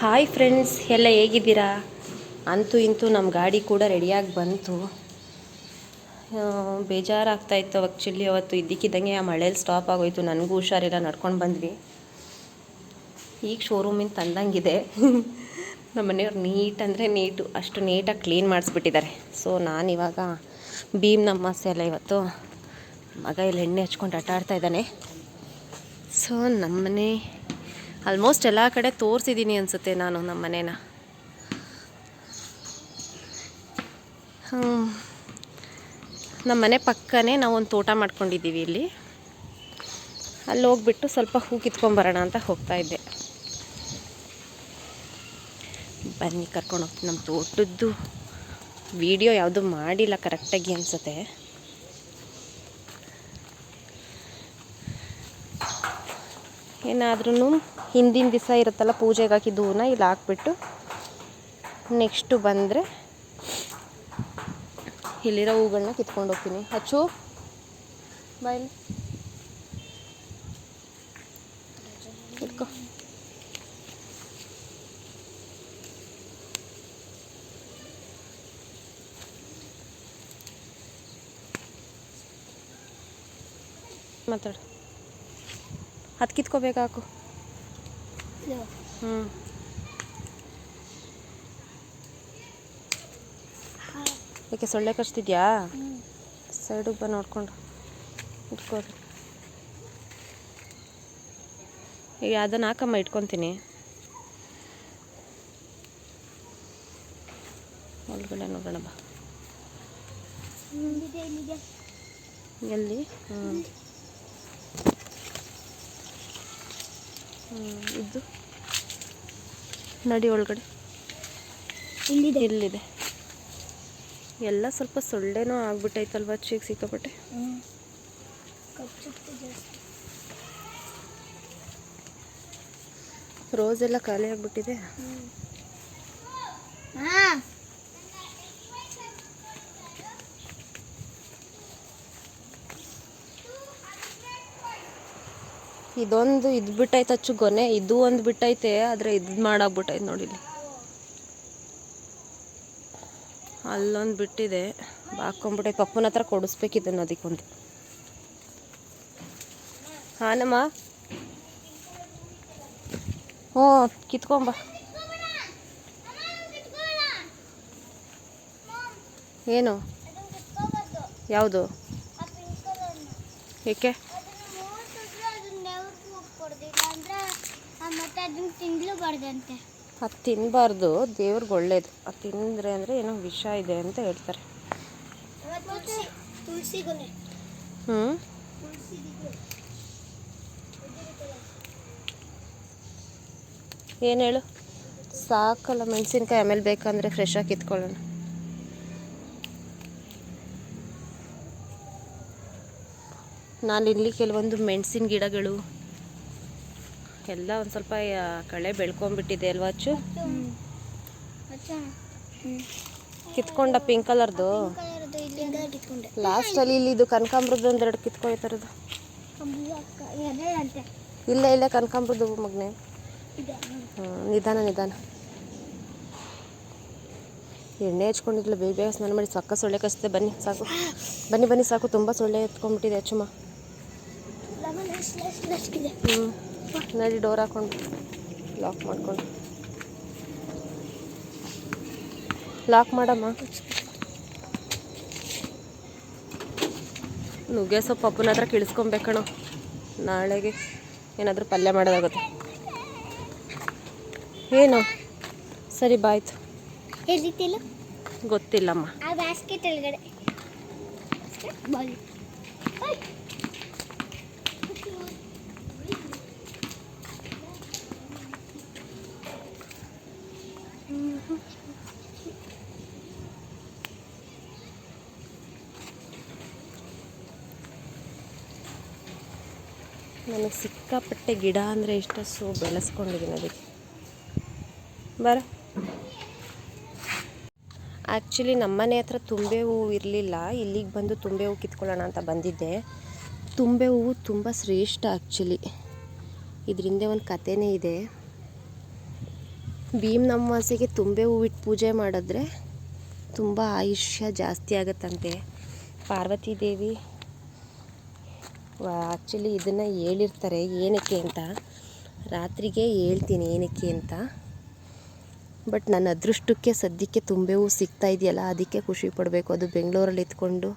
Hi friends ಎಲ್ಲ ಹೇಗಿದ್ದೀರಾ? ಅಂತೂ ಇಂತೂ ನಮ್ಮ ಗಾಡಿ ಕೂಡ ರೆಡಿಯಾಗಿ ಬಂತು. ಬೇಜಾರಾಗ್ತಾಯಿತ್ತು ಆ್ಯಕ್ಚುಲಿ ಅವತ್ತು ಇದ್ದಕ್ಕಿದ್ದಂಗೆ ಆ ಮಳೇಲಿ ಸ್ಟಾಪ್ ಆಗೋಯ್ತು. ನನಗೂ ಹುಷಾರಿಲ್ಲ, ನಡ್ಕೊಂಡು ಬಂದ್ವಿ. ಈಗ ಶೋರೂಮಿಂದ ತಂದಂಗಿದೆ. ನಮ್ಮ ಮನೆಯವ್ರು ನೀಟ್ ಅಂದರೆ ನೀಟು ಅಷ್ಟು ನೀಟಾಗಿ ಕ್ಲೀನ್ ಮಾಡಿಸ್ಬಿಟ್ಟಿದ್ದಾರೆ. ಸೊ ನಾನಿವಾಗ ಭೀಮ್ ನಮ್ಮ ಎಲ್ಲ ಇವತ್ತು ಮಗ ಇಲ್ಲಿ ಎಣ್ಣೆ ಹಚ್ಕೊಂಡು ಆಟ ಆಡ್ತಾ ಇದ್ದಾನೆ ಸೊ ನಮ್ಮನೆ ಆಲ್ಮೋಸ್ಟ್ ಎಲ್ಲ ಕಡೆ ತೋರಿಸಿದ್ದೀನಿ ಅನಿಸುತ್ತೆ ನಾನು ನಮ್ಮ ಮನೇನ. ನಮ್ಮ ಮನೆ ಪಕ್ಕನೇ ನಾವು ಒಂದು ತೋಟ ಮಾಡ್ಕೊಂಡಿದ್ದೀವಿ ಇಲ್ಲಿ. ಅಲ್ಲಿ ಹೋಗ್ಬಿಟ್ಟು ಸ್ವಲ್ಪ ಹೂ ಕಿತ್ಕೊಂಬರೋಣ ಅಂತ ಹೋಗ್ತಾ ಇದ್ದೆ. ಬನ್ನಿ, ಕರ್ಕೊಂಡು ಹೋಗ್ತೀನಿ. ನಮ್ಮ ತೋಟದ್ದು ವಿಡಿಯೋ ಯಾವುದು ಮಾಡಿಲ್ಲ ಕರೆಕ್ಟಾಗಿ ಅನಿಸುತ್ತೆ. ಏನಾದ್ರೂ ಹಿಂದಿನ ದಿವಸ ಇರುತ್ತಲ್ಲ ಪೂಜೆಗೆ ಹಾಕಿದ್ದು ಹೂವನ್ನ ಇಲ್ಲಿ ಹಾಕ್ಬಿಟ್ಟು ನೆಕ್ಸ್ಟು ಬಂದರೆ ಇಲ್ಲಿರೋ ಹೂಗಳನ್ನ ಕಿತ್ಕೊಂಡು ಹೋಗ್ತೀನಿ. ಹಚ್ಚು ಬಾಯ್ ಇಟ್ಕೋ. ಮಾತಾಡು. ಅದು ಕಿತ್ಕೋಬೇಕು ಹಾಕು. ಹ್ಞೂ ಯಾಕೆ ಸೊಳ್ಳೆ ಕಚ್ತಿದ್ಯಾ? ಸೈಡಿಗೆ ಬಾ ನೋಡ್ಕೊಂಡು ಇಟ್ಕೋರಿ. ಈಗ ಅದನ್ನು ಹಾಕಮ್ಮ ಇಟ್ಕೊತೀನಿ. ಒಳಗಡೆ ನೋಡೋಣ ಬಾ. ಎಲ್ಲಿ? ಹ್ಞೂ ಇದು. ನಡಿ ಒಳಗಡೆ. ಇಲ್ಲಿದೆ. ಇಲ್ಲಿದೆ. ಎಲ್ಲ ಸ್ವಲ್ಪ ಸೊಳ್ಳೆನೂ ಆಗ್ಬಿಟ್ಟೈತಲ್ವ ಚೀಕ್ ಸಿಕ್ಕಾಪಟ್ಟೆ? ರೋಸೆಲ್ಲ ಜಾಸ್ತಿ. ರೋಸ್ ಎಲ್ಲ ಖಾಲಿ ಆಗಿಬಿಟ್ಟಿದೆ? ಹಾ. ಇದೊಂದು ಇದು ಬಿಟ್ಟೈತೆ ಅಚ್ಚು ಗೊನೆ, ಇದು ಒಂದು ಬಿಟ್ಟೈತೆ, ಆದರೆ ಇದು ಮಾಡಾಕ್ಬಿಟ್ಟೈತೆ ನೋಡಿ ಇಲ್ಲಿ. ಅಲ್ಲೊಂದು ಬಿಟ್ಟಿದೆ ಬಾಕೊಂಬಿಟ್ಟೆ ಪಪ್ಪನ ಹತ್ರ ಕೊಡಿಸ್ಬೇಕಿದ್ದನ್ನು ಅದಕ್ಕೊಂದು. ಹಾನಮ್ಮ? ಹ್ಞೂ ಕಿತ್ಕೊಂಬ ಏನು? ಯಾವುದು? ಏಕೆ? ಮತ್ತೆ ಅದನ್ನ ತಿನ್ಲೂಬಾರ್ದಂತೆ ಅದು ತಿನ್ನಬಾರ್ದು ದೇವ್ರಿಗೆ ಒಳ್ಳೇದು. ಅದು ತಿಂದರೆ ಅಂದರೆ ಏನೋ ವಿಷ ಇದೆ ಅಂತ ಹೇಳ್ತಾರೆ. ಹ್ಞೂ ಏನು ಹೇಳು? ಸಾಕಲ್ಲ ಮೆಣಸಿನ್ಕಾಯಿ ಆಮೇಲೆ ಬೇಕಂದರೆ ಫ್ರೆಶಾಗಿ ಕಿತ್ಕೊಳ್ಳೋಣ. ನಾನು ಇಲ್ಲಿ ಕೆಲವೊಂದು ಮೆಣಸಿನ ಗಿಡಗಳು ಎಲ್ಲ ಒಂದು ಸ್ವಲ್ಪ ಕಳೆ ಬೆಳ್ಕೊಂಡ್ಬಿಟ್ಟಿದೆ ಅಲ್ವಾ ಅಚ್ಚು? ಕಿತ್ಕೊಂಡ ಪಿಂಕ್ ಕಲರ್ದು ಲಾಸ್ಟಲ್ಲಿ ಇಲ್ಲಿ ಇದು ಕನಕಾಂಬ್ರದ್ದು ಒಂದೆರಡು ಕಿತ್ಕೊಯ್ತಾರದು ಇಲ್ಲ ಇಲ್ಲ ಕನಕಾಂಬ್ರದ್ದು ಮಗ್ನೆ. ಹ್ಞೂ ನಿಧಾನ ನಿಧಾನ. ಎಣ್ಣೆ ಹಚ್ಕೊಂಡಿದ್ಲ ಬೇಗ ಬೇಗ ಸ್ನಾನ ಮಾಡಿ ಸಕ್ಕ ಸೊಳ್ಳೆ ಕಸ್ತೆ ಬನ್ನಿ ಸಾಕು. ಬನ್ನಿ ಬನ್ನಿ ಸಾಕು ತುಂಬ ಸೊಳ್ಳೆ ಎತ್ಕೊಂಡ್ಬಿಟ್ಟಿದೆ ಅಚ್ಚುಮ್ಮ. ಹ್ಞೂ ನಡಿ ಡೋರ್ ಹಾಕೊಂಡು. ಲಾಕ್ ಮಾಡ್ಕೊಂಡು. ಲಾಕ್ ಮಾಡಮ್ಮ. ನುಗ್ಗೆ ಸೊಪ್ಪು ಅಪ್ಪನ ಹತ್ರ ಕಿಳಿಸ್ಕೊಬೇಕಣೋ ನಾಳೆಗೆ ಏನಾದರೂ ಪಲ್ಯ ಮಾಡೋದಾಗುತ್ತೆ. ಏನು? ಸರಿ ಬಾಯ್ತು ಗೊತ್ತಿಲ್ಲಮ್ಮ. ನನಗೆ ಸಿಕ್ಕಾಪಟ್ಟೆ ಗಿಡ ಅಂದರೆ ಇಷ್ಟ, ಸೊ ಬೆಳೆಸ್ಕೊಂಡಿದ್ದೀನಿ ಅದಕ್ಕೆ. ಬರ. ಆ್ಯಕ್ಚುಲಿ ನಮ್ಮನೆ ಹತ್ರ ತುಂಬೆ ಹೂವು ಇರಲಿಲ್ಲ. ಇಲ್ಲಿಗೆ ಬಂದು ತುಂಬೆ ಹೂವು ಕಿತ್ಕೊಳ್ಳೋಣ ಅಂತ ಬಂದಿದ್ದೆ. ತುಂಬೆ ಹೂವು ತುಂಬ ಶ್ರೇಷ್ಠ ಆ್ಯಕ್ಚುಲಿ ಇದರಿಂದ ಒಂದು ಕಥೆನೇ ಇದೆ. ಭೀಮ್ ಅಮಾವಾಸ್ಯೆಗೆ ತುಂಬೆ ಹೂವಿಟ್ಟು ಪೂಜೆ ಮಾಡಿದ್ರೆ ತುಂಬ ಆಯುಷ್ಯ ಜಾಸ್ತಿ ಆಗುತ್ತಂತೆ. ಪಾರ್ವತಿ ದೇವಿ ಆ್ಯಕ್ಚುಲಿ ಇದನ್ನು ಹೇಳಿರ್ತಾರೆ ಏನಕ್ಕೆ ಅಂತ. ರಾತ್ರಿಗೆ ಹೇಳ್ತೀನಿ ಏನಕ್ಕೆ ಅಂತ. ಬಟ್ ನನ್ನ ಅದೃಷ್ಟಕ್ಕೆ ಸದ್ಯಕ್ಕೆ ತುಂಬೆ ಹೂ ಸಿಗ್ತಾ ಇದೆಯಲ್ಲ, ಅದಕ್ಕೆ ಖುಷಿ ಪಡಬೇಕು. ಅದು ಬೆಂಗಳೂರಲ್ಲಿ ಎತ್ಕೊಂಡು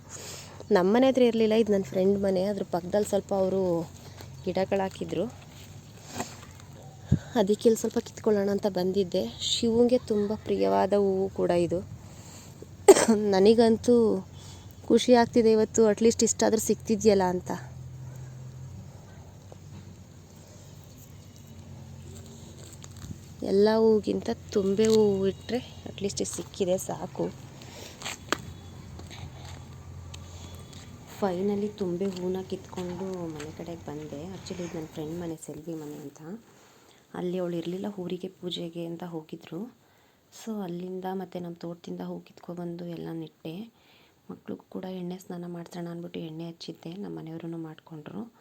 ನಮ್ಮ ಮನೆ ಹತ್ರ ಇರಲಿಲ್ಲ, ಇದು ನನ್ನ ಫ್ರೆಂಡ್ ಮನೆ. ಅದ್ರ ಪಕ್ಕದಲ್ಲಿ ಸ್ವಲ್ಪ ಅವರು ಗಿಡಗಳು ಹಾಕಿದ್ರು ಅದಕ್ಕೆ ಇಲ್ಲಿ ಸ್ವಲ್ಪ ಕಿತ್ಕೊಳ್ಳೋಣ ಅಂತ ಬಂದಿದ್ದೆ. ಶಿವಂಗೆ ತುಂಬ ಪ್ರಿಯವಾದ ಹೂವು ಕೂಡ ಇದು. ನನಗಂತೂ ಖುಷಿ ಆಗ್ತಿದೆ ಇವತ್ತು. ಅಟ್ಲೀಸ್ಟ್ ಇಷ್ಟಾದರೂ ಸಿಗ್ತಿದೆಯಲ್ಲ ಅಂತ. ಎಲ್ಲ ಹೂಗಿಂತ ತುಂಬೆ ಹೂವು ಇಟ್ಟರೆ ಅಟ್ಲೀಸ್ಟ್ ಸಿಕ್ಕಿದೆ ಸಾಕು. ಫೈನಲಿ ತುಂಬೆ ಹೂವನ್ನ ಕಿತ್ಕೊಂಡು ಮನೆ ಕಡೆಗೆ ಬಂದೆ. ಆ್ಯಕ್ಚುಲಿ ನನ್ನ ಫ್ರೆಂಡ್ ಮನೆ ಸೆಲ್ವಿ ಮನೆ ಅಂತ. ಅಲ್ಲಿ ಅವಳು ಇರಲಿಲ್ಲ ಊರಿಗೆ ಪೂಜೆಗೆ ಅಂತ ಹೋಗಿದ್ರು. ಸೊ ಅಲ್ಲಿಂದ ಮತ್ತು ನಮ್ಮ ತೋಟದಿಂದ ಹೂ ಕಿತ್ಕೊಬಂದು ಎಲ್ಲ ನೆಟ್ಟೆ. ಮಕ್ಳಿಗೂ ಕೂಡ ಎಣ್ಣೆ ಸ್ನಾನ ಮಾಡ್ಸೋಣ ಅಂದ್ಬಿಟ್ಟು ಎಣ್ಣೆ ಹಚ್ಚಿದ್ದೆ. ನಮ್ಮ ಮನೆಯವ್ರೂ ಮಾಡಿಕೊಂಡ್ರು.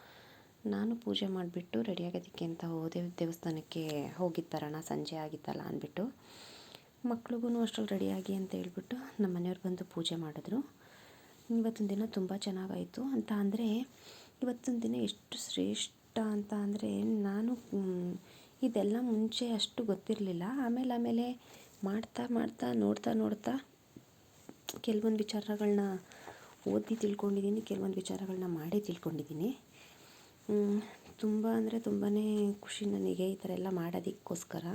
ನಾನು ಪೂಜೆ ಮಾಡಿಬಿಟ್ಟು ರೆಡಿಯಾಗೋದಕ್ಕೆ ಅಂತ ಹೋದೆ, ದೇವಸ್ಥಾನಕ್ಕೆ ಹೋಗಿದ್ದು ಸಂಜೆ ಆಗಿತ್ತಲ್ಲ ಅಂದ್ಬಿಟ್ಟು ಮಕ್ಳಿಗೂ ಅಷ್ಟರಲ್ಲಿ ರೆಡಿಯಾಗಿ ಅಂತ ಹೇಳ್ಬಿಟ್ಟು ನಮ್ಮ ಮನೆಯವ್ರು ಬಂದು ಪೂಜೆ ಮಾಡಿದ್ರು. ಇವತ್ತಿನ ದಿನ ತುಂಬ ಚೆನ್ನಾಗಾಯಿತು ಅಂತ ಅಂದರೆ, ಇವತ್ತಿನ ದಿನ ಎಷ್ಟು ಶ್ರೇಷ್ಠ ಅಂತ ಅಂದರೆ ನಾನು ಇದೆಲ್ಲ ಮುಂಚೆ ಅಷ್ಟು ಗೊತ್ತಿರಲಿಲ್ಲ. ಆಮೇಲೆ ಆಮೇಲೆ ಮಾಡ್ತಾ ಮಾಡ್ತಾ ನೋಡ್ತಾ ನೋಡ್ತಾ ಕೆಲವೊಂದು ವಿಚಾರಗಳನ್ನ ಓದಿ ತಿಳ್ಕೊಂಡಿದ್ದೀನಿ, ಕೆಲವೊಂದು ವಿಚಾರಗಳನ್ನ ಮಾಡಿ ತಿಳ್ಕೊಂಡಿದ್ದೀನಿ. ತುಂಬ ಅಂದರೆ ತುಂಬಾ ಖುಷಿ ನನಗೆ ಈ ಥರ ಎಲ್ಲ ಮಾಡೋದಕ್ಕೋಸ್ಕರ.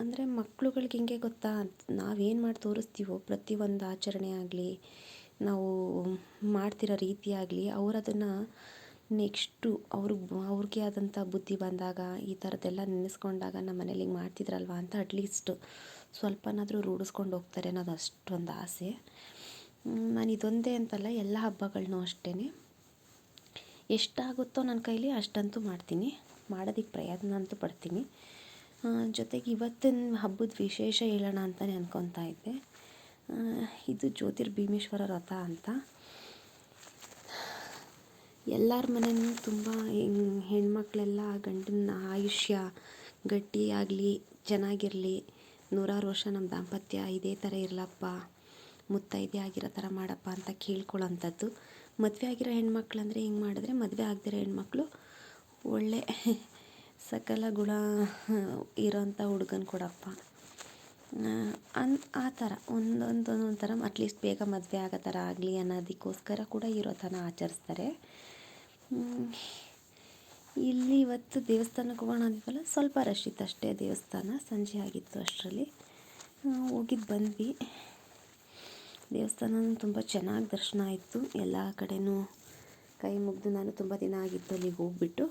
ಅಂದರೆ ಮಕ್ಳುಗಳಿಗೆ ಹೆಂಗೆ ಗೊತ್ತಾ? ನಾವೇನು ಮಾಡಿ ತೋರಿಸ್ತೀವೋ? ಪ್ರತಿಯೊಂದು ಆಚರಣೆ ಆಗಲಿ, ನಾವು ಮಾಡ್ತಿರೋ ರೀತಿ ಆಗಲಿ ಅವ್ರು ಅದನ್ನು ನೆಕ್ಸ್ಟು ಅವ್ರಿಗೆ ಅವ್ರಿಗೆ ಆದಂಥ ಬುದ್ಧಿ ಬಂದಾಗ, ಈ ಥರದ್ದೆಲ್ಲ ನೆನೆಸ್ಕೊಂಡಾಗ ನಮ್ಮ ಮನೇಲಿ ಹಿಂಗೆ ಮಾಡ್ತಿದ್ರಲ್ವ ಅಂತ ಅಟ್ಲೀಸ್ಟ್ ಸ್ವಲ್ಪನಾದರೂ ರೂಢಿಸ್ಕೊಂಡು ಹೋಗ್ತಾರೆ ಅನ್ನೋದು ಅಷ್ಟೊಂದು ಆಸೆ. ನಾನು ಇದೊಂದೇ ಅಂತಲ್ಲ, ಎಲ್ಲ ಹಬ್ಬಗಳನ್ನೂ ಅಷ್ಟೇ ಎಷ್ಟಾಗುತ್ತೋ ನನ್ನ ಕೈಲಿ ಅಷ್ಟಂತೂ ಮಾಡ್ತೀನಿ. ಮಾಡೋದಕ್ಕೆ ಪ್ರಯತ್ನ ಅಂತೂ ಪಡ್ತೀನಿ. ಜೊತೆಗೆ ಇವತ್ತಿನ ಹಬ್ಬದ ವಿಶೇಷ ಹೇಳೋಣ ಅಂತಲೇ ಅನ್ಕೊತಾ ಇದ್ದೆ. ಇದು ಜ್ಯೋತಿರ್ಭೀಮೇಶ್ವರ ರಥ ಅಂತ. ಎಲ್ಲರ ಮನೆಯೂ ತುಂಬ ಹೆಣ್- ಹೆಣ್ಮಕ್ಳೆಲ್ಲ ಗಂಡನ ಆಯುಷ್ಯ ಗಟ್ಟಿಯಾಗಲಿ ಚೆನ್ನಾಗಿರಲಿ. ನೂರಾರು ವರ್ಷ ನಮ್ಮ ದಾಂಪತ್ಯ ಇದೇ ಥರ ಇರಲಪ್ಪ, ಮುತ್ತೈದೆ ಆಗಿರೋ ಥರ ಮಾಡಪ್ಪ ಅಂತ ಕೇಳ್ಕೊಳ್ಳೋಂಥದ್ದು. ಮದುವೆ ಆಗಿರೋ ಹೆಣ್ಮಕ್ಳು ಅಂದರೆ ಹಿಂಗೆ ಮಾಡಿದ್ರೆ ಮದುವೆ ಆಗದಿರೋ ಹೆಣ್ಮಕ್ಳು ಒಳ್ಳೆ ಸಕಲ ಗುಣ ಇರೋಂಥ ಹುಡುಗನ ಕೊಡಪ್ಪ. ಅನ್, ಆ ಥರ ಒಂದೊಂದು ಒಂದೊಂದು ಥರ ಅಟ್ಲೀಸ್ಟ್ ಬೇಗ ಮದುವೆ ಆಗೋ ಥರ ಆಗಲಿ ಅನ್ನೋದಕ್ಕೋಸ್ಕರ ಕೂಡ ಇರೋ ಥರ ಆಚರಿಸ್ತಾರೆ. ಇಲ್ಲಿ ಇವತ್ತು ದೇವಸ್ಥಾನಕ್ಕೆ ಹೋಗೋಣ ಅಂದಿದ್ವಲ್ಲ ಸ್ವಲ್ಪ ರಶ್ ಇತ್ತು ಅಷ್ಟೇ ದೇವಸ್ಥಾನ, ಸಂಜೆ ಆಗಿತ್ತು ಅಷ್ಟರಲ್ಲಿ. ಹೋಗಿದ್ದು ಬಂದ್ವಿ. ದೇವಸ್ಥಾನ ತುಂಬ ಚೆನ್ನಾಗಿ ದರ್ಶನ ಆಯಿತು. ಎಲ್ಲ ಕಡೆನೂ ಕೈ ಮುಗಿದು ನಾನು ತುಂಬ ದಿನ ಆಗಿತ್ತು ಅಲ್ಲಿಗೆ ಹೋಗ್ಬಿಟ್ಟು.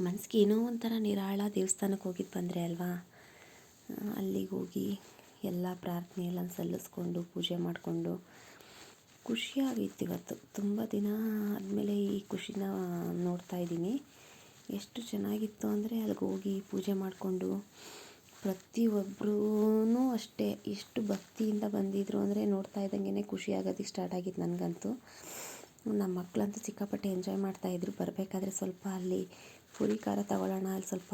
ಮನಸ್ಸಿಗೆ ಏನೋ ಒಂಥರ ನಿರಾಳ ದೇವಸ್ಥಾನಕ್ಕೆ ಹೋಗಿದ್ದು ಬಂದರೆ ಅಲ್ವಾ? ಅಲ್ಲಿಗೆ ಹೋಗಿ ಎಲ್ಲ ಪ್ರಾರ್ಥನೆ ಎಲ್ಲ ಸಲ್ಲಿಸ್ಕೊಂಡು, ಪೂಜೆ ಮಾಡಿಕೊಂಡು ಖುಷಿಯಾಗಿತ್ತು ಇವತ್ತು. ತುಂಬ ದಿನ ಆದಮೇಲೆ ಈ ಖುಷಿನ ನೋಡ್ತಾ ಇದ್ದೀನಿ. ಎಷ್ಟು ಚೆನ್ನಾಗಿತ್ತು ಅಂದರೆ ಅಲ್ಲಿಗೆ ಹೋಗಿ ಪೂಜೆ ಮಾಡಿಕೊಂಡು ಪ್ರತಿಯೊಬ್ಬರೂ ಅಷ್ಟೇ ಎಷ್ಟು ಭಕ್ತಿಯಿಂದ ಬಂದಿದ್ರು ಅಂದರೆ ನೋಡ್ತಾ ಇದ್ದಂಗೆ ಖುಷಿ ಆಗೋದಕ್ಕೆ ಸ್ಟಾರ್ಟ್ ಆಗಿತ್ತು ನನಗಂತೂ. ನಮ್ಮ ಮಕ್ಕಳಂತೂ ಸಿಕ್ಕಾಪಟ್ಟೆ ಎಂಜಾಯ್ ಮಾಡ್ತಾಯಿದ್ರು ಬರಬೇಕಾದ್ರೆ ಸ್ವಲ್ಪ ಅಲ್ಲಿ ಪುರಿ ಖಾರ ತಗೊಳ್ಳೋಣ, ಅಲ್ಲಿ ಸ್ವಲ್ಪ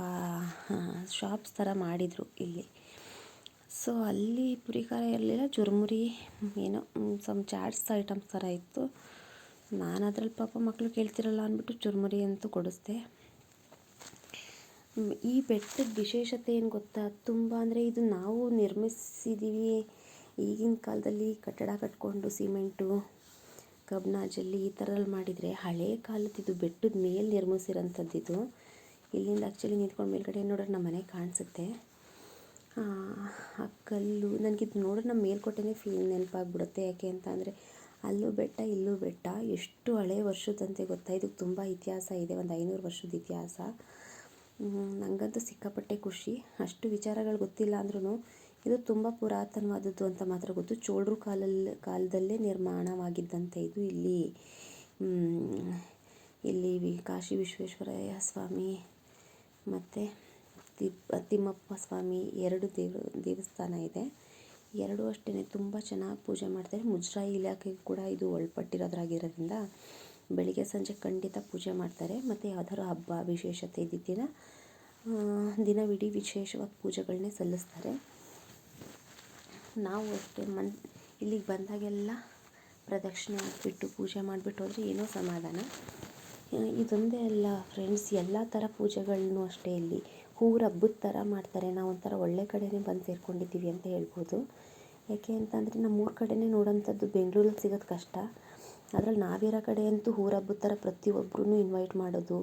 ಶಾಪ್ಸ್ ಥರ ಮಾಡಿದರು ಇಲ್ಲಿ. ಸೊ ಅಲ್ಲಿ ಪುರಿ ಖಾರ ಇರಲಿಲ್ಲ, ಚುರುಮುರಿ, ಏನೋ ಸಮ್ ಚಾಟ್ಸ್ ಐಟಮ್ಸ್ ಥರ ಇತ್ತು. ನಾನು ಅದ್ರಲ್ಲಿ ಪಾಪ ಮಕ್ಕಳು ಕೇಳ್ತಿರಲ್ಲ ಅಂದ್ಬಿಟ್ಟು ಚುರುಮುರಿ ಅಂತೂ ಕೊಡಿಸ್ದೆ. ಈ ಬೆಟ್ಟದ ವಿಶೇಷತೆ ಏನು ಗೊತ್ತಾ? ತುಂಬ ಅಂದರೆ ಇದು ನಾವು ನಿರ್ಮಿಸಿದ್ದೀವಿ ಈಗಿನ ಕಾಲದಲ್ಲಿ ಕಟ್ಟಡ ಕಟ್ಕೊಂಡು ಸಿಮೆಂಟು ಕಬ್ಬಿಣ ಜಲ್ಲಿ ಈ ಥರಲ್ಲಿ ಮಾಡಿದರೆ ಹಳೆ ಕಾಲದ ಇದು ಬೆಟ್ಟದ ಮೇಲೆ ನಿರ್ಮಿಸಿರೋಂಥದ್ದು ಇದು ಇಲ್ಲಿಂದ ಆ್ಯಕ್ಚುಲಿ ನಿಂತ್ಕೊಂಡು ಮೇಲ್ಗಡೆ ನೋಡಿದ್ರೆ ನಮ್ಮ ಮನೆ ಕಾಣಿಸುತ್ತೆ. ಆ ಕಲ್ಲು, ನನಗಿದು ನೋಡಿದ್ರೆ ನಮ್ಮ ಮೇಲ್ಕೋಟೆನೇ ಫೀಲ್ ನೆನಪಾಗ್ಬಿಡುತ್ತೆ. ಯಾಕೆ ಅಂತ ಅಂದರೆ ಅಲ್ಲೂ ಬೆಟ್ಟ, ಇಲ್ಲೂ ಬೆಟ್ಟ, ಎಷ್ಟು ಹಳೆ ವರ್ಷದಂತೆ ಗೊತ್ತಾ? ಇದಕ್ಕೆ ತುಂಬ ಇತಿಹಾಸ ಇದೆ, ಒಂದು ಐನೂರು ವರ್ಷದ ಇತಿಹಾಸ. ನನಗಂತೂ ಸಿಕ್ಕಾಪಟ್ಟೆ ಖುಷಿ. ಅಷ್ಟು ವಿಚಾರಗಳು ಗೊತ್ತಿಲ್ಲ ಅಂದ್ರೂ ಇದು ತುಂಬ ಪುರಾತನವಾದದ್ದು ಅಂತ ಮಾತ್ರ ಗೊತ್ತು. ಚೋಳರು ಕಾಲಲ್ಲಿ ಕಾಲದಲ್ಲೇ ನಿರ್ಮಾಣವಾಗಿದ್ದಂತೆ ಇದು ಇಲ್ಲಿ. ಇಲ್ಲಿ ಕಾಶಿ ವಿಶ್ವೇಶ್ವರಯ್ಯ ಸ್ವಾಮಿ ಮತ್ತು ತಿಮ್ಮಪ್ಪ ಸ್ವಾಮಿ ಎರಡು ದೇವ ದೇವಸ್ಥಾನ ಇದೆ. ಎರಡೂ ಅಷ್ಟೇ ತುಂಬ ಚೆನ್ನಾಗಿ ಪೂಜೆ ಮಾಡ್ತಾರೆ. ಮುಜರಾಯಿ ಇಲಾಖೆಗೆ ಕೂಡ ಇದು ಒಳಪಟ್ಟಿರೋದ್ರಾಗಿರೋದ್ರಿಂದ ಬೆಳಿಗ್ಗೆ ಸಂಜೆ ಖಂಡಿತ ಪೂಜೆ ಮಾಡ್ತಾರೆ. ಮತ್ತು ಯಾವ್ದಾದ್ರು ಹಬ್ಬ, ವಿಶೇಷತೆ ಇದ್ದಿದ್ದ ದಿನ ದಿನವಿಡೀ ವಿಶೇಷವಾಗಿ ಪೂಜೆಗಳನ್ನೇ ಸಲ್ಲಿಸ್ತಾರೆ. ನಾವು ಅಷ್ಟೇ ಮನ್, ಇಲ್ಲಿಗೆ ಬಂದಾಗೆಲ್ಲ ಪ್ರದಕ್ಷಿಣೆ ಹಾಕ್ಬಿಟ್ಟು ಪೂಜೆ ಮಾಡಿಬಿಟ್ಟು ಹೋದರೆ ಏನೋ ಸಮಾಧಾನ. ಇದೊಂದೇ ಅಲ್ಲ ಫ್ರೆಂಡ್ಸ್, ಎಲ್ಲ ಥರ ಪೂಜೆಗಳನ್ನು ಅಷ್ಟೇ ಇಲ್ಲಿ. ಊರ ಹಬ್ಬದ ಥರ ಮಾಡ್ತಾರೆ. ನಾವು ಒಂಥರ ಒಳ್ಳೆ ಕಡೆನೇ ಬಂದು ಸೇರ್ಕೊಂಡಿದ್ದೀವಿ ಅಂತ ಹೇಳ್ಬೋದು. ಯಾಕೆ ಅಂತಂದರೆ ನಮ್ಮೂರ ಕಡೆನೇ ನೋಡೋಂಥದ್ದು ಬೆಂಗಳೂರಲ್ಲಿ ಸಿಗೋದು ಕಷ್ಟ. ಅದ್ರಲ್ಲಿ ನಾವಿರೋ ಕಡೆ ಅಂತೂ ಊರ ಹಬ್ಬದ ಥರ ಪ್ರತಿಯೊಬ್ರೂ ಇನ್ವೈಟ್ ಮಾಡೋದು,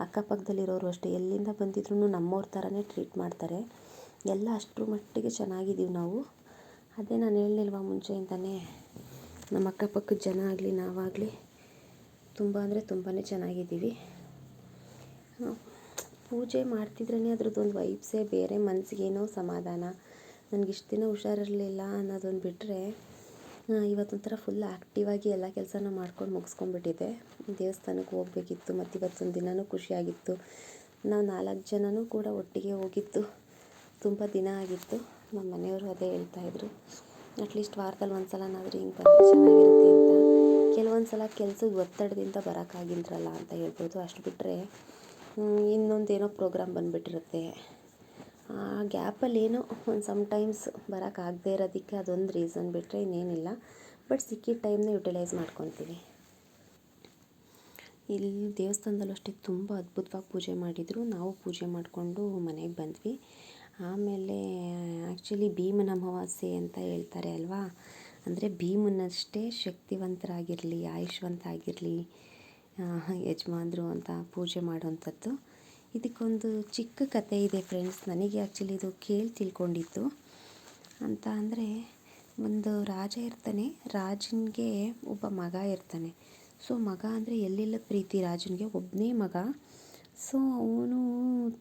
ಅಕ್ಕಪಕ್ಕದಲ್ಲಿರೋರು ಅಷ್ಟೇ. ಎಲ್ಲಿಂದ ಬಂದಿದ್ರೂ ನಮ್ಮವ್ರ ಥರನೇ ಟ್ರೀಟ್ ಮಾಡ್ತಾರೆ. ಎಲ್ಲ ಅಷ್ಟರ ಮಟ್ಟಿಗೆ ಚೆನ್ನಾಗಿದ್ದೀವಿ ನಾವು. ಅದೇ ನಾನು ಹೇಳಲಿಲ್ವಾ ಮುಂಚೆಯಿಂದನೇ, ನಮ್ಮ ಅಕ್ಕಪಕ್ಕದ ಜನ ಆಗಲಿ, ನಾವಾಗಲಿ ತುಂಬ ಅಂದರೆ ತುಂಬಾ ಚೆನ್ನಾಗಿದ್ದೀವಿ. ಪೂಜೆ ಮಾಡ್ತಿದ್ರೇ ಅದ್ರದ್ದೊಂದು ವೈಬ್ಸೇ ಬೇರೆ ಮನಸ್ಸಿಗೇನೋ ಸಮಾಧಾನ. ನನಗೆ ಇಷ್ಟು ದಿನ ಹುಷಾರಿರಲಿಲ್ಲ ಅನ್ನೋದೊಂದು ಬಿಟ್ಟರೆ ಇವತ್ತೊಂಥರ ಫುಲ್ ಆ್ಯಕ್ಟಿವಾಗಿ ಎಲ್ಲ ಕೆಲಸನೂ ಮಾಡ್ಕೊಂಡು ಮುಗಿಸ್ಕೊಂಡ್ಬಿಟ್ಟಿದ್ದೆ. ದೇವಸ್ಥಾನಕ್ಕೆ ಹೋಗಬೇಕಿತ್ತು ಮತ್ತು ಇವತ್ತೊಂದು ದಿನವೂ ಖುಷಿಯಾಗಿತ್ತು. ನಾವು ನಾಲ್ಕು ಜನನೂ ಕೂಡ ಒಟ್ಟಿಗೆ ಹೋಗಿದ್ದು. ತುಂಬ ದಿನ ಆಗಿತ್ತು. ನಮ್ಮ ಮನೆಯವರು ಅದೇ ಹೇಳ್ತಾಯಿದ್ರು ಅಟ್ಲೀಸ್ಟ್ ವಾರದಲ್ಲಿ ಒಂದು ಸಲನಾದರೂ ಹಿಂಗೆ ಬಂದರೆ ಚೆನ್ನಾಗಿರುತ್ತೆ ಅಂತ. ಕೆಲವೊಂದು ಸಲ ಕೆಲಸದ ಒತ್ತಡದಿಂದ ಬರೋಕ್ಕಾಗಿಲ್ರಲ್ಲ ಅಂತ ಹೇಳ್ಬೋದು. ಅಷ್ಟು ಬಿಟ್ಟರೆ ಇನ್ನೊಂದೇನೋ ಪ್ರೋಗ್ರಾಮ್ ಬಂದುಬಿಟ್ಟಿರುತ್ತೆ. ಆ ಗ್ಯಾಪಲ್ಲಿ ಏನೋ ಒಂದು ಸಮ್ಟೈಮ್ಸ್ ಬರೋಕ್ಕಾಗ್ದೇ ಇರೋದಕ್ಕೆ ಅದೊಂದು ರೀಸನ್ ಬಿಟ್ಟರೆ ಇನ್ನೇನಿಲ್ಲ. ಬಟ್ ಸಿಕ್ಕಿದ ಟೈಮ್ನ ಯುಟಿಲೈಸ್ ಮಾಡ್ಕೊತೀವಿ. ಇಲ್ಲಿ ದೇವಸ್ಥಾನದಲ್ಲೂ ಅಷ್ಟೇ ತುಂಬ ಅದ್ಭುತವಾಗಿ ಪೂಜೆ ಮಾಡಿದರು. ನಾವು ಪೂಜೆ ಮಾಡಿಕೊಂಡು ಮನೆಗೆ ಬಂದ್ವಿ. ಆಮೇಲೆ ಆ್ಯಕ್ಚುಲಿ ಭೀಮನ ಅಮಾವಾಸ್ಯೆ ಅಂತ ಹೇಳ್ತಾರೆ ಅಲ್ವಾ? ಅಂದರೆ ಭೀಮನಷ್ಟೇ ಶಕ್ತಿವಂತರಾಗಿರಲಿ ಆಯುಷ್ವಂತ ಆಗಿರಲಿ ಯಜಮಾನ್ರು ಅಂತ ಪೂಜೆ ಮಾಡೋವಂಥದ್ದು. ಇದಕ್ಕೊಂದು ಚಿಕ್ಕ ಕತೆ ಇದೆ ಫ್ರೆಂಡ್ಸ್ ನನಗೆ ಆ್ಯಕ್ಚುಲಿ ಇದು ಕೇಳಿ ತಿಳ್ಕೊಂಡಿತ್ತು ಅಂತ ಅಂದರೆ, ಒಂದು ರಾಜ ಇರ್ತಾನೆ, ರಾಜನಿಗೆ ಒಬ್ಬ ಮಗ ಇರ್ತಾನೆ. ಸೊ ಮಗ ಅಂದರೆ ಎಲ್ಲಿಲ್ಲ ಪ್ರೀತಿ? ರಾಜನಿಗೆ ಒಬ್ಬನೇ ಮಗ. ಸೊ ಅವನು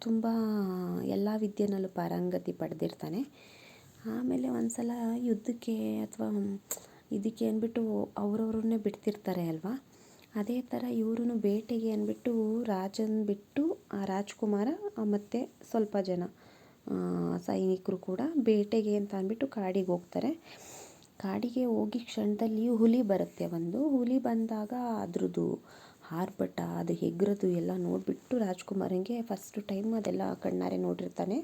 ತುಂಬ ಎಲ್ಲ ವಿದ್ಯೆನಲ್ಲೂ ಪಾರಂಗತಿ ಪಡೆದಿರ್ತಾನೆ. ಆಮೇಲೆ ಒಂದು ಸಲ ಯುದ್ಧಕ್ಕೆ ಅಥವಾ ಇದಕ್ಕೆ ಅಂದ್ಬಿಟ್ಟು ಅವರವ್ರನ್ನೇ ಬಿಡ್ತಿರ್ತಾರೆ ಅಲ್ವಾ? ಅದೇ ಥರ ಇವ್ರೂ ಬೇಟೆಗೆ ಅಂದ್ಬಿಟ್ಟು ರಾಜನ್ ಬಿಟ್ಟು ಆ ರಾಜ್ಕುಮಾರ ಮತ್ತು ಸ್ವಲ್ಪ ಜನ ಸೈನಿಕರು ಕೂಡ ಬೇಟೆಗೆ ಅಂತ ಅಂದ್ಬಿಟ್ಟು ಕಾಡಿಗೆ ಹೋಗ್ತಾರೆ. ಕಾಡಿಗೆ ಹೋಗಿ ಕ್ಷಣದಲ್ಲಿ ಹುಲಿ ಬರುತ್ತೆ ಒಂದು. ಹುಲಿ ಬಂದಾಗ ಅದ್ರದ್ದು ಆರ್ಭಟ, ಅದು ಹೆಗ್ರೋದು ಎಲ್ಲ ನೋಡಿಬಿಟ್ಟು ರಾಜ್ಕುಮಾರಂಗೆ ಫಸ್ಟು ಟೈಮ್ ಅದೆಲ್ಲ ಕಣ್ಣಾರೆ ನೋಡಿರ್ತಾನೆ.